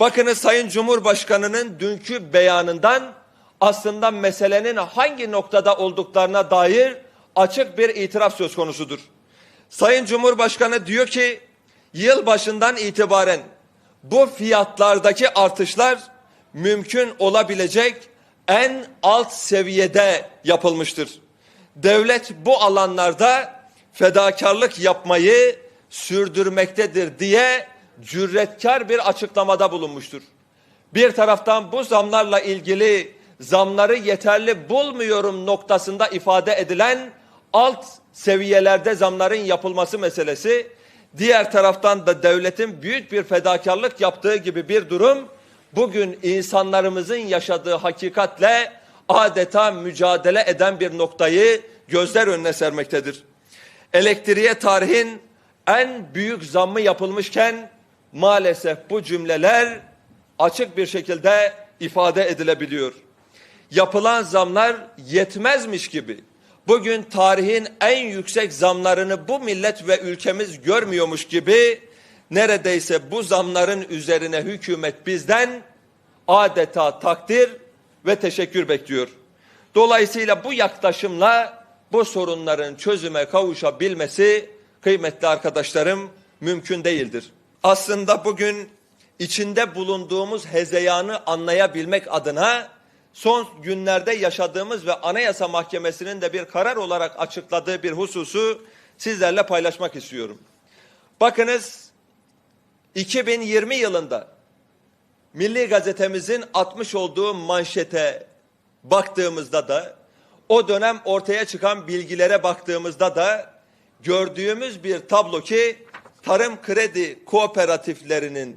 Bakınız Sayın Cumhurbaşkanı'nın dünkü beyanından aslında meselenin hangi noktada olduklarına dair açık bir itiraf söz konusudur. Sayın Cumhurbaşkanı diyor ki yıl başından itibaren bu fiyatlardaki artışlar mümkün olabilecek en alt seviyede yapılmıştır. Devlet bu alanlarda fedakarlık yapmayı sürdürmektedir diye cüretkar bir açıklamada bulunmuştur. Bir taraftan bu zamlarla ilgili zamları yeterli bulmuyorum noktasında ifade edilen alt seviyelerde zamların yapılması meselesi, diğer taraftan da devletin büyük bir fedakarlık yaptığı gibi bir durum bugün insanlarımızın yaşadığı hakikatle adeta mücadele eden bir noktayı gözler önüne sermektedir. Elektriğe tarihin en büyük zammı yapılmışken maalesef bu cümleler açık bir şekilde ifade edilebiliyor. Yapılan zamlar yetmezmiş gibi bugün tarihin en yüksek zamlarını bu millet ve ülkemiz görmüyormuş gibi neredeyse bu zamların üzerine hükümet bizden adeta takdir ve teşekkür bekliyor. Dolayısıyla bu yaklaşımla bu sorunların çözüme kavuşabilmesi kıymetli arkadaşlarım mümkün değildir. Aslında bugün içinde bulunduğumuz hezeyanı anlayabilmek adına son günlerde yaşadığımız ve Anayasa Mahkemesi'nin de bir karar olarak açıkladığı bir hususu sizlerle paylaşmak istiyorum. Bakınız 2020 yılında Milli Gazetemizin atmış olduğu manşete baktığımızda da o dönem ortaya çıkan bilgilere baktığımızda da gördüğümüz bir tablo ki tarım kredi kooperatiflerinin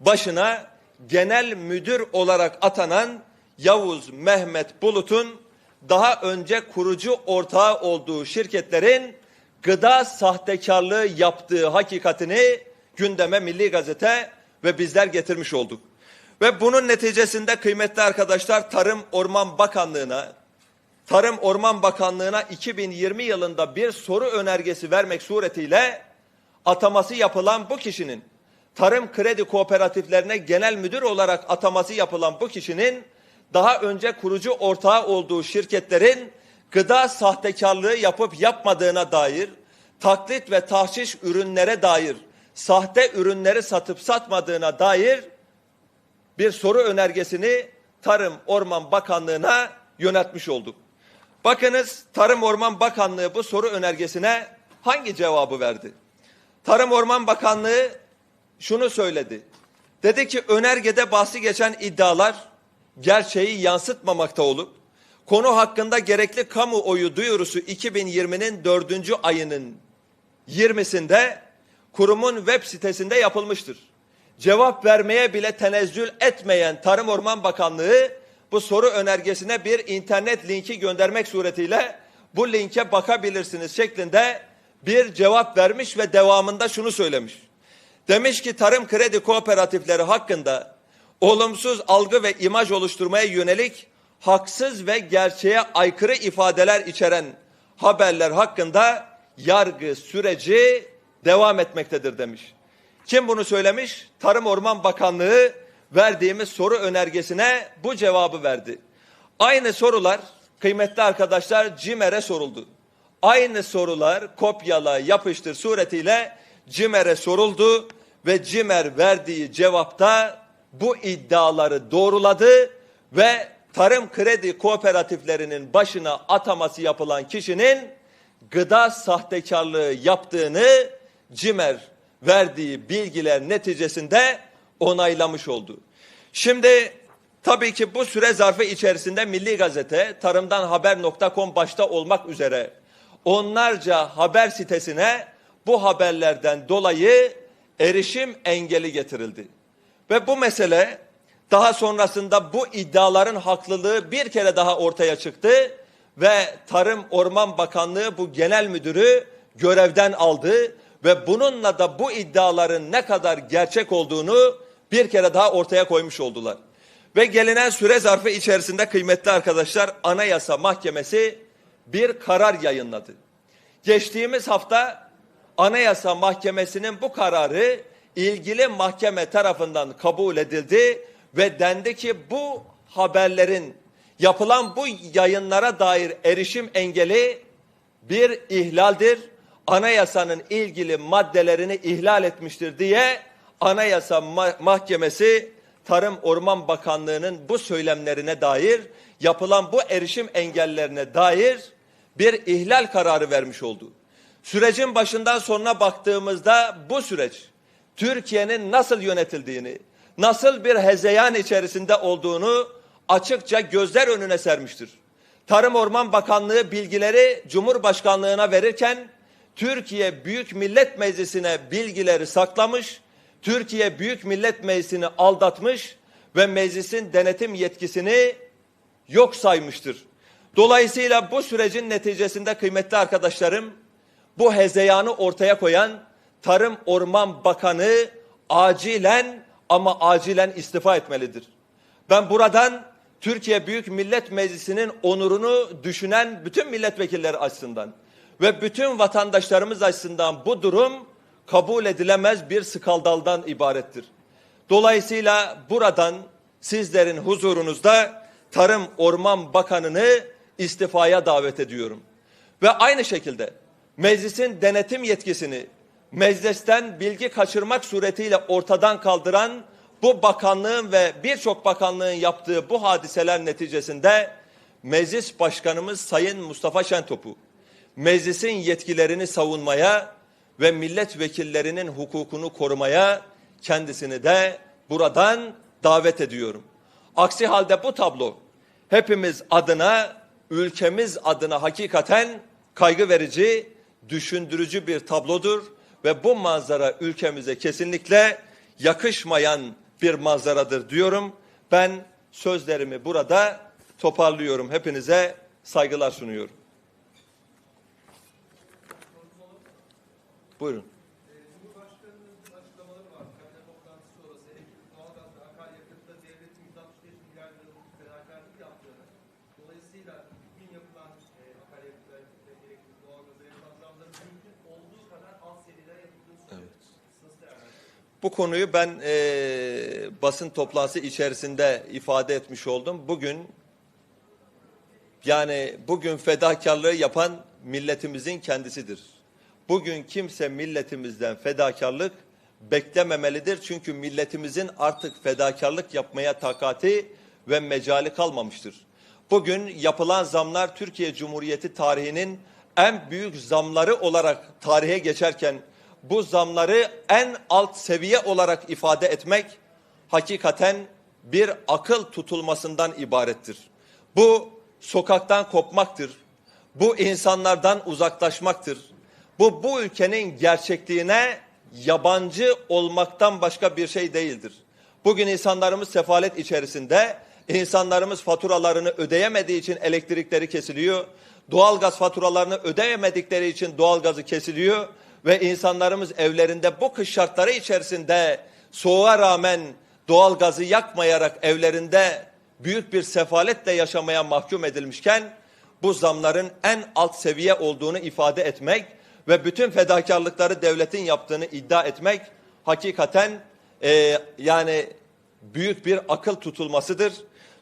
başına genel müdür olarak atanan Yavuz Mehmet Bulut'un daha önce kurucu ortağı olduğu şirketlerin gıda sahtekarlığı yaptığı hakikatini gündeme Milli Gazete ve bizler getirmiş olduk. Ve bunun neticesinde kıymetli arkadaşlar Tarım Orman Bakanlığı'na Tarım Orman Bakanlığı'na 2020 yılında bir soru önergesi vermek suretiyle ataması yapılan bu kişinin tarım kredi kooperatiflerine genel müdür olarak ataması yapılan bu kişinin daha önce kurucu ortağı olduğu şirketlerin gıda sahtekarlığı yapıp yapmadığına dair, taklit ve tahşiş ürünlere dair, sahte ürünleri satıp satmadığına dair bir soru önergesini Tarım Orman Bakanlığı'na yöneltmiş olduk. Bakınız Tarım Orman Bakanlığı bu soru önergesine hangi cevabı verdi? Tarım Orman Bakanlığı şunu söyledi. Dedi ki önergede bahsi geçen iddialar gerçeği yansıtmamakta olup konu hakkında gerekli kamuoyu duyurusu 2020'nin dördüncü ayının 20'sinde kurumun web sitesinde yapılmıştır. Cevap vermeye bile tenezzül etmeyen Tarım Orman Bakanlığı bu soru önergesine bir internet linki göndermek suretiyle bu linke bakabilirsiniz şeklinde bir cevap vermiş ve devamında şunu söylemiş. Demiş ki tarım kredi kooperatifleri hakkında olumsuz algı ve imaj oluşturmaya yönelik haksız ve gerçeğe aykırı ifadeler içeren haberler hakkında yargı süreci devam etmektedir demiş. Kim bunu söylemiş? Tarım Orman Bakanlığı verdiğimiz soru önergesine bu cevabı verdi. Aynı sorular kıymetli arkadaşlar CİMER'e soruldu. Aynı sorular kopyala yapıştır suretiyle CİMER'e soruldu ve CİMER verdiği cevapta bu iddiaları doğruladı ve tarım kredi kooperatiflerinin başına ataması yapılan kişinin gıda sahtekarlığı yaptığını CİMER verdiği bilgiler neticesinde onaylamış oldu. Şimdi tabii ki bu süre zarfı içerisinde Milli Gazete, tarımdan haber.com başta olmak üzere onlarca haber sitesine bu haberlerden dolayı erişim engeli getirildi. Ve bu mesele daha sonrasında bu iddiaların haklılığı bir kere daha ortaya çıktı ve Tarım Orman Bakanlığı bu genel müdürü görevden aldı ve bununla da bu iddiaların ne kadar gerçek olduğunu bir kere daha ortaya koymuş oldular. Ve gelinen süre zarfı içerisinde kıymetli arkadaşlar Anayasa Mahkemesi bir karar yayınladı. Geçtiğimiz hafta Anayasa Mahkemesi'nin bu kararı ilgili mahkeme tarafından kabul edildi ve dendi ki bu haberlerin yapılan bu yayınlara dair erişim engeli bir ihlaldir. Anayasanın ilgili maddelerini ihlal etmiştir diye Anayasa Ma- Mahkemesi Tarım Orman Bakanlığı'nın bu söylemlerine dair yapılan bu erişim engellerine dair bir ihlal kararı vermiş oldu. Sürecin başından sonuna baktığımızda bu süreç Türkiye'nin nasıl yönetildiğini, nasıl bir hezeyan içerisinde olduğunu açıkça gözler önüne sermiştir. Tarım Orman Bakanlığı bilgileri Cumhurbaşkanlığına verirken Türkiye Büyük Millet Meclisi'ne bilgileri saklamış, Türkiye Büyük Millet Meclisi'ni aldatmış ve meclisin denetim yetkisini yok saymıştır. Dolayısıyla bu sürecin neticesinde kıymetli arkadaşlarım bu hezeyanı ortaya koyan Tarım Orman Bakanı acilen ama acilen istifa etmelidir. Ben buradan Türkiye Büyük Millet Meclisi'nin onurunu düşünen bütün milletvekilleri açısından ve bütün vatandaşlarımız açısından bu durum kabul edilemez bir skandaldan ibarettir. Dolayısıyla buradan sizlerin huzurunuzda Tarım Orman Bakanı'nı istifaya davet ediyorum. Ve aynı şekilde meclisin denetim yetkisini meclisten bilgi kaçırmak suretiyle ortadan kaldıran bu bakanlığın ve birçok bakanlığın yaptığı bu hadiseler neticesinde meclis başkanımız Sayın Mustafa Şentop'u meclisin yetkilerini savunmaya ve milletvekillerinin hukukunu korumaya kendisini de buradan davet ediyorum. Aksi halde bu tablo hepimiz adına, ülkemiz adına hakikaten kaygı verici, düşündürücü bir tablodur ve bu manzara ülkemize kesinlikle yakışmayan bir manzaradır diyorum. Ben sözlerimi burada toparlıyorum. Hepinize saygılar sunuyorum. Buyurun. Cumhurbaşkanının açıklamaları var. Kabine toplantısı sonrası elektrik, doğalgaz ve akaryakıtta devletin 165 milyar liralık fedakarlık yaptığını, dolayısıyla bugün yapılan e, akaryakıt ve elektrik, doğalgaz ve refah zamları mümkün olduğu kadar alt seviyelere yapıldığını söylüyor. Nasıl değerlendiriyorsunuz? Bu konuyu ben eee, basın toplantısı içerisinde ifade etmiş oldum. Bugün yani bugün fedakarlığı yapan milletimizin kendisidir. Bugün kimse milletimizden fedakarlık beklememelidir. Çünkü milletimizin artık fedakarlık yapmaya takati ve mecali kalmamıştır. Bugün yapılan zamlar Türkiye Cumhuriyeti tarihinin en büyük zamları olarak tarihe geçerken bu zamları en alt seviye olarak ifade etmek hakikaten bir akıl tutulmasından ibarettir. Bu sokaktan kopmaktır. Bu insanlardan uzaklaşmaktır. Bu bu ülkenin gerçekliğine yabancı olmaktan başka bir şey değildir. Bugün insanlarımız sefalet içerisinde, insanlarımız faturalarını ödeyemediği için elektrikleri kesiliyor. Doğalgaz faturalarını ödeyemedikleri için doğalgazı kesiliyor ve insanlarımız evlerinde bu kış şartları içerisinde soğuğa rağmen doğalgazı yakmayarak evlerinde büyük bir sefaletle yaşamaya mahkum edilmişken bu zamların en alt seviye olduğunu ifade etmek ve bütün fedakarlıkları devletin yaptığını iddia etmek hakikaten e, yani büyük bir akıl tutulmasıdır.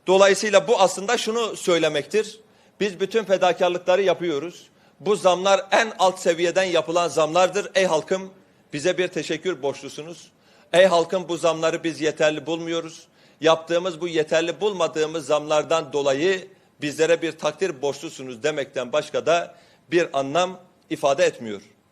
Dolayısıyla bu aslında şunu söylemektir. Biz bütün fedakarlıkları yapıyoruz. Bu zamlar en alt seviyeden yapılan zamlardır. Ey halkım bize bir teşekkür borçlusunuz. Ey halkım bu zamları biz yeterli bulmuyoruz. Yaptığımız bu yeterli bulmadığımız zamlardan dolayı bizlere bir takdir borçlusunuz demekten başka da bir anlam ifade etmiyor.